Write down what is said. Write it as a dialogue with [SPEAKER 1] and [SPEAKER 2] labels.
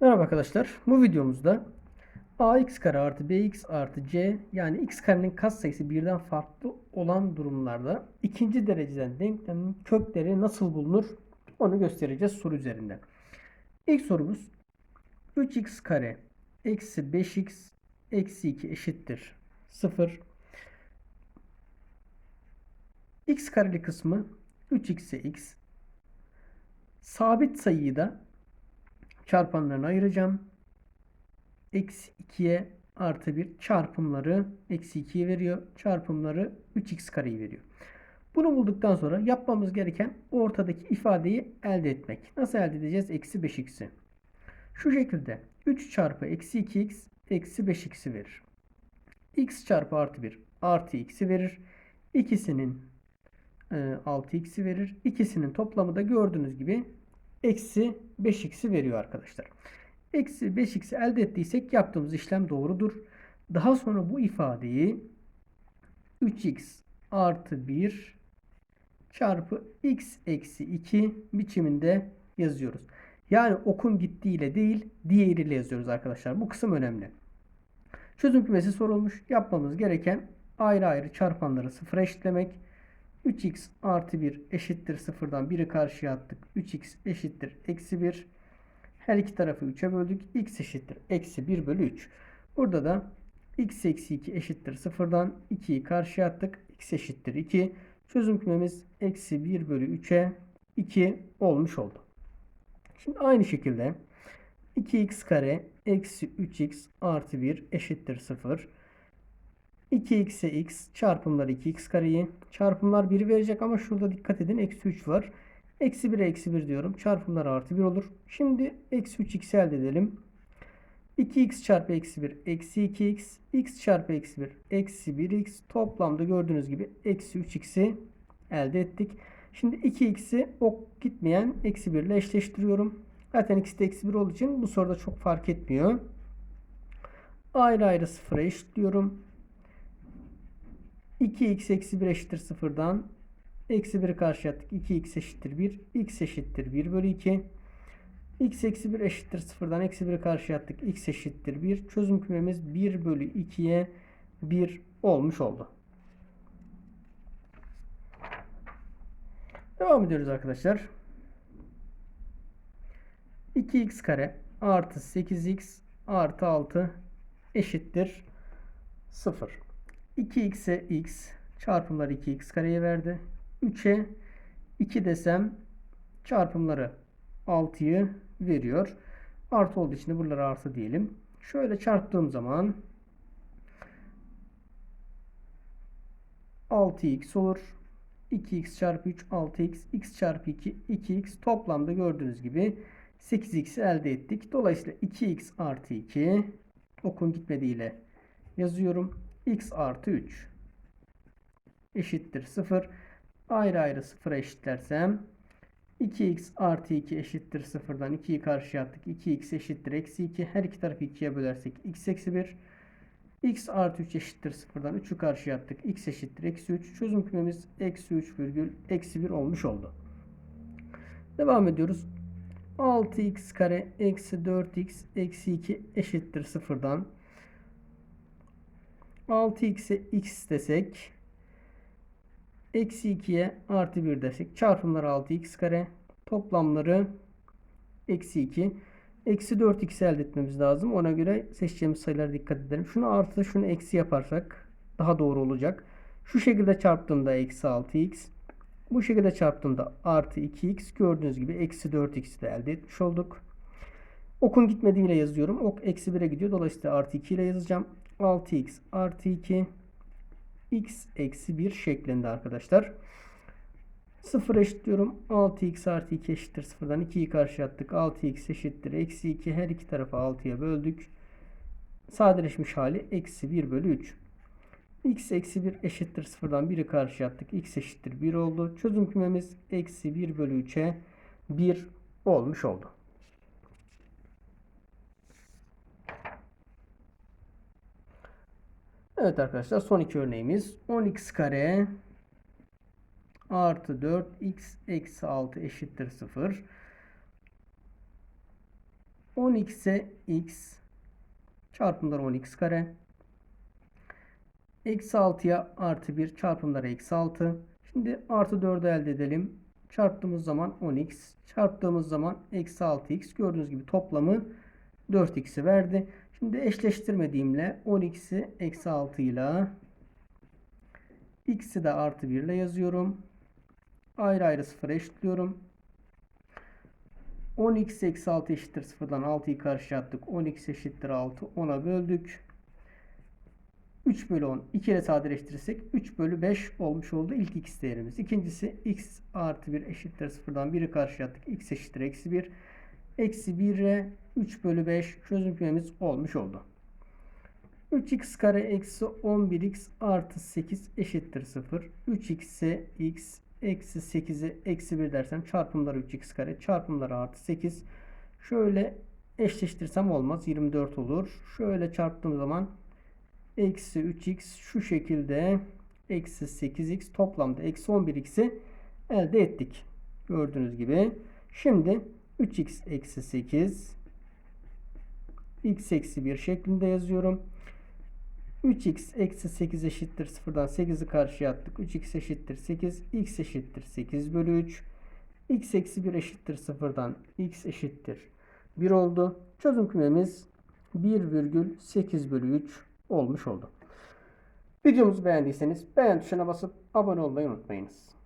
[SPEAKER 1] Merhaba arkadaşlar. Bu videomuzda ax kare artı bx artı c yani x karenin katsayısı birden farklı olan durumlarda ikinci dereceden denklemin kökleri nasıl bulunur onu göstereceğiz soru üzerinde. İlk sorumuz 3x kare eksi 5x eksi 2 eşittir 0. x kareli kısmı 3x'e x. Sabit sayıyı da çarpanlarını ayıracağım. Eksi 2'ye artı 1 çarpımları eksi 2'yi veriyor. Çarpımları 3x kareyi veriyor. Bunu bulduktan sonra yapmamız gereken ortadaki ifadeyi elde etmek. Nasıl elde edeceğiz? Eksi 5x'i. Şu şekilde 3 çarpı eksi 2x eksi 5x'i verir. x çarpı artı 1 artı x'i verir. İkisinin e, 6x'i verir. İkisinin toplamı da gördüğünüz gibi eksi 5x'i veriyor arkadaşlar. Eksi 5x'i elde ettiysek yaptığımız işlem doğrudur. Daha sonra bu ifadeyi 3x artı 1 çarpı x eksi 2 biçiminde yazıyoruz. Yani okun gittiğiyle değil diğeriyle yazıyoruz arkadaşlar. Bu kısım önemli. Çözüm kümesi sorulmuş. Yapmamız gereken ayrı ayrı çarpanları sıfıra eşitlemek. 3x artı 1 eşittir sıfırdan 1'i karşıya attık. 3x eşittir eksi 1. Her iki tarafı 3'e böldük. x eşittir eksi 1 bölü 3. Burada da x eksi 2 eşittir sıfırdan 2'yi karşıya attık. x eşittir 2. Çözüm kümemiz eksi 1 bölü 3'e 2 olmuş oldu. Şimdi aynı şekilde 2x kare eksi 3x artı 1 eşittir 0. 2x'e x çarpımları 2x kareyi. Çarpımlar 1'i verecek ama şurada dikkat edin eksi 3 var. Eksi 1'e eksi 1 diyorum. Çarpımlar artı 1 olur. Şimdi eksi 3x elde edelim. 2x çarpı eksi 1 eksi 2x. x çarpı eksi 1 eksi 1x. Toplamda gördüğünüz gibi eksi 3x'i elde ettik. Şimdi 2x'i ok gitmeyen eksi 1 ile eşleştiriyorum. Zaten x de eksi 1 olduğu için bu soruda çok fark etmiyor. Ayrı ayrı sıfıra eşitliyorum. 2x eksi 1 eşittir sıfırdan. Eksi 1'i karşıya attık. 2x eşittir 1. x eşittir 1 bölü 2. x eksi 1 eşittir sıfırdan. Eksi 1'i karşıya attık. x eşittir 1. Çözüm kümemiz 1 bölü 2'ye 1 olmuş oldu. Devam ediyoruz arkadaşlar. 2x kare artı 8x artı 6 eşittir 0. 2x'e x çarpımları 2x kareye verdi. 3'e 2 desem çarpımları 6'yı veriyor. Artı olduğu için de buraları artı diyelim. Şöyle çarptığım zaman 6x olur. 2x çarpı 3 6x x çarpı 2 2x toplamda gördüğünüz gibi 8x'i elde ettik. Dolayısıyla 2x artı 2 okun gitmediğiyle yazıyorum. X artı 3 eşittir 0. Ayrı ayrı 0'a eşitlersem 2x artı 2 eşittir 0'dan 2'yi karşıya attık. 2x eşittir eksi 2. Her iki tarafı 2'ye bölersek x eksi 1. x artı 3 eşittir 0'dan 3'ü karşıya attık. x eşittir eksi 3. Çözüm kümemiz eksi 3 virgül eksi 1 olmuş oldu. Devam ediyoruz. 6x kare eksi 4x eksi 2 eşittir 0'dan 6x'e x desek eksi 2'ye artı 1 desek çarpımları 6x kare toplamları eksi 2 eksi 4x elde etmemiz lazım. Ona göre seçeceğimiz sayılara dikkat edelim. Şunu artı şunu eksi yaparsak daha doğru olacak. Şu şekilde çarptığımda eksi 6x bu şekilde çarptığımda artı 2x gördüğünüz gibi eksi 4x de elde etmiş olduk. Okun gitmediğiyle yazıyorum. Ok eksi 1'e gidiyor. Dolayısıyla artı 2 ile yazacağım. 6x artı 2 x eksi 1 şeklinde arkadaşlar. 0 eşitliyorum. 6x artı 2 eşittir 0'dan 2'yi karşı attık. 6x eşittir. Eksi 2 her iki tarafı 6'ya böldük. Sadeleşmiş hali eksi 1 bölü 3. x eksi 1 eşittir 0'dan 1'i karşı attık. x eşittir 1 oldu. Çözüm kümemiz eksi 1 bölü 3'e 1 olmuş oldu. Evet arkadaşlar son iki örneğimiz 10x kare artı 4x eksi 6 eşittir 0. 10x'e x çarpımları 10x kare. Eksi 6'ya artı 1 çarpımları eksi 6. Şimdi artı 4'ü elde edelim. Çarptığımız zaman 10x. Çarptığımız zaman eksi 6x. Gördüğünüz gibi toplamı 4x'i verdi. Şimdi eşleştirmediğimle 10x'i eksi 6 ile x'i de artı 1 ile yazıyorum. Ayrı ayrı sıfıra eşitliyorum. 10x eksi 6 eşittir sıfırdan 6'yı karşıya attık. 10x eşittir 6. 10'a böldük. 3 bölü 10. 2 ile sadeleştirirsek 3 bölü 5 olmuş oldu ilk x değerimiz. İkincisi x artı 1 eşittir sıfırdan 1'i karşıya attık. x eşittir eksi 1. Eksi 1'e 3 bölü 5 çözüm kümemiz olmuş oldu. 3x kare eksi 11x artı 8 eşittir 0. 3x'e x eksi 8'e eksi 1 dersem çarpımları 3x kare çarpımları artı 8. Şöyle eşleştirsem olmaz. 24 olur. Şöyle çarptığım zaman eksi 3x şu şekilde eksi 8x toplamda eksi 11x'i elde ettik. Gördüğünüz gibi. Şimdi 3x eksi 8 x eksi 1 şeklinde yazıyorum. 3x eksi 8 eşittir 0'dan 8'i karşıya attık. 3x eşittir 8. x eşittir 8 bölü 3. x eksi 1 eşittir 0'dan x eşittir 1 oldu. Çözüm kümemiz 1,8 bölü 3 olmuş oldu. Videomuzu beğendiyseniz beğen tuşuna basıp abone olmayı unutmayınız.